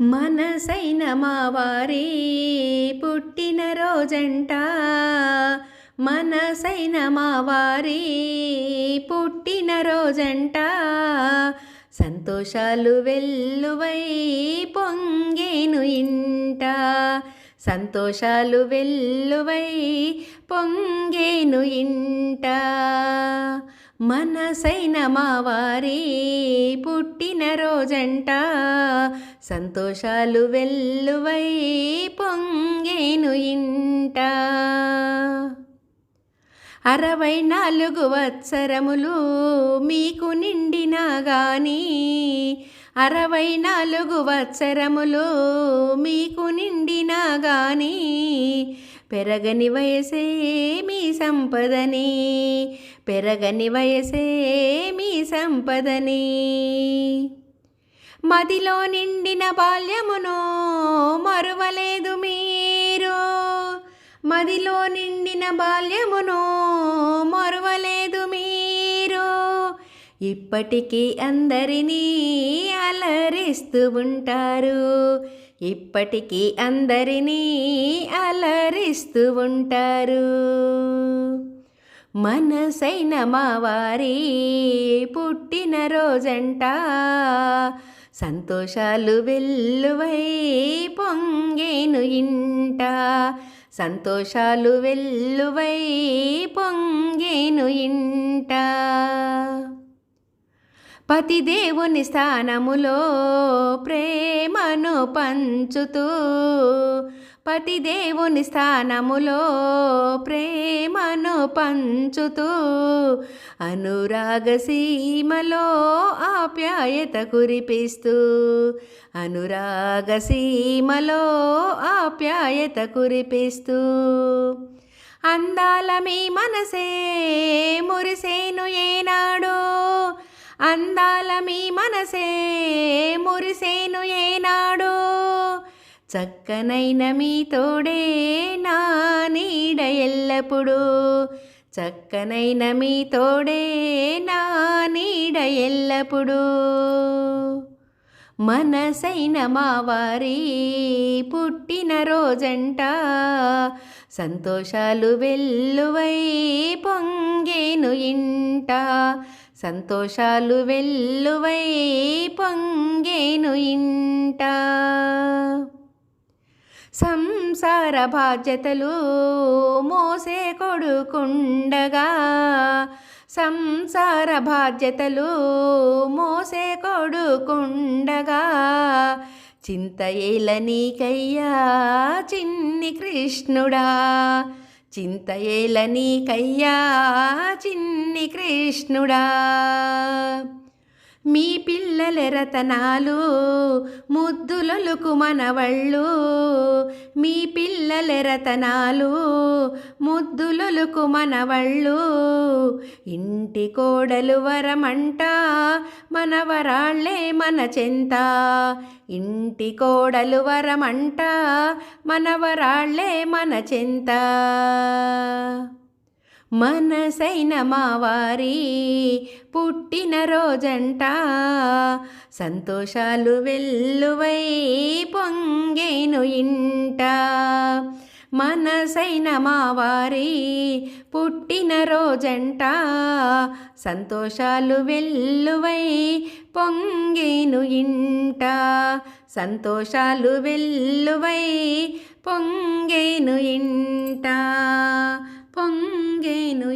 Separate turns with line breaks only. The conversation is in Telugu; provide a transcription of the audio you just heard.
మనసైన మావారి పుట్టిన రోజంట. మనసైన మావారి పుట్టిన రోజంట. సంతోషాలు వెల్లువై పొంగేను ఇంట. సంతోషాలు వెల్లువై పొంగేను ఇంట. మనసైన మావారి పుట్టిన రోజంట సంతోషాలు వెల్లువై పొంగేను ఇంట. అరవై నాలుగు వత్సరములు మీకు నిండినా గాని అరవై నాలుగు వత్సరములు మీకు నిండినా గాని పెరగని వయసే మీ సంపదని పెరగని వయసే మీ సంపదని. మదిలో నిండిన బాల్యమును మరువలేదు మీరు. మదిలో నిండిన బాల్యమును మరువలేదు మీరు. ఇప్పటికీ అందరినీ అలరిస్తూ ఉంటారు. ఇప్పటికీ అందరినీ అలరిస్తూ ఉంటారు. మనసైన మావారి పుట్టిన రోజంట. సంతోషాలు వెల్లువై పొంగేను ఇంట. సంతోషాలు వెల్లువై పొంగేను ఇంట. పతిదేవుని స్థానములో ప్రేమను పంచుతూ పతిదేవుని స్థానములో ప్రేమను పంచుతూ అనురాగ సీమలో ఆప్యాయత కురిపిస్తూ అనురాగ సీమలో ఆప్యాయత కురిపిస్తూ అందాల మీ మనసే మురిసేను ఏనాడు. అందాల మీ మనసే మురిసేను ఏనాడు. చక్కనైన మీ తోడే నా నీడ ఎల్లప్పుడూ. చక్కనైన మీ తోడే నా నీడ ఎల్లప్పుడూ. మనసైన మావారి పుట్టిన రోజంట సంతోషాలు వెల్లువై పొంగేను ఇంట. సంతోషాలు వెల్లువై పొంగేను సంసార బాధ్యతలు మోసే కొడుకుండగా. సంసార బాధ్యతలు మోసే కొడుకుండగా. చింత ఏల నీకయ్యా చిన్ని కృష్ణుడా. చింత ఏల నీకయ్యా చిన్ని కృష్ణుడా. మీ పిల్లల రతనాలు ముద్దులొలుకు మనవళ్ళు. మీ పిల్లల రతనాలు ముద్దులొలుకు మనవళ్ళు. ఇంటి కోడలు వరమంట మనవరాళ్ళే మన చెంత. ఇంటి కోడలు వరమంట మనవరాళ్ళే మన చెంత. మనసైన మావారి పుట్టిన రోజంట. సంతోషాలు వెల్లువై పొంగేను ఇంట. మనసైన మావారి పుట్టిన రోజంట. సంతోషాలు వెల్లువై పొంగేను ఇంట. సంతోషాలు వెల్లువై పొంగేను ఇంట. Nữ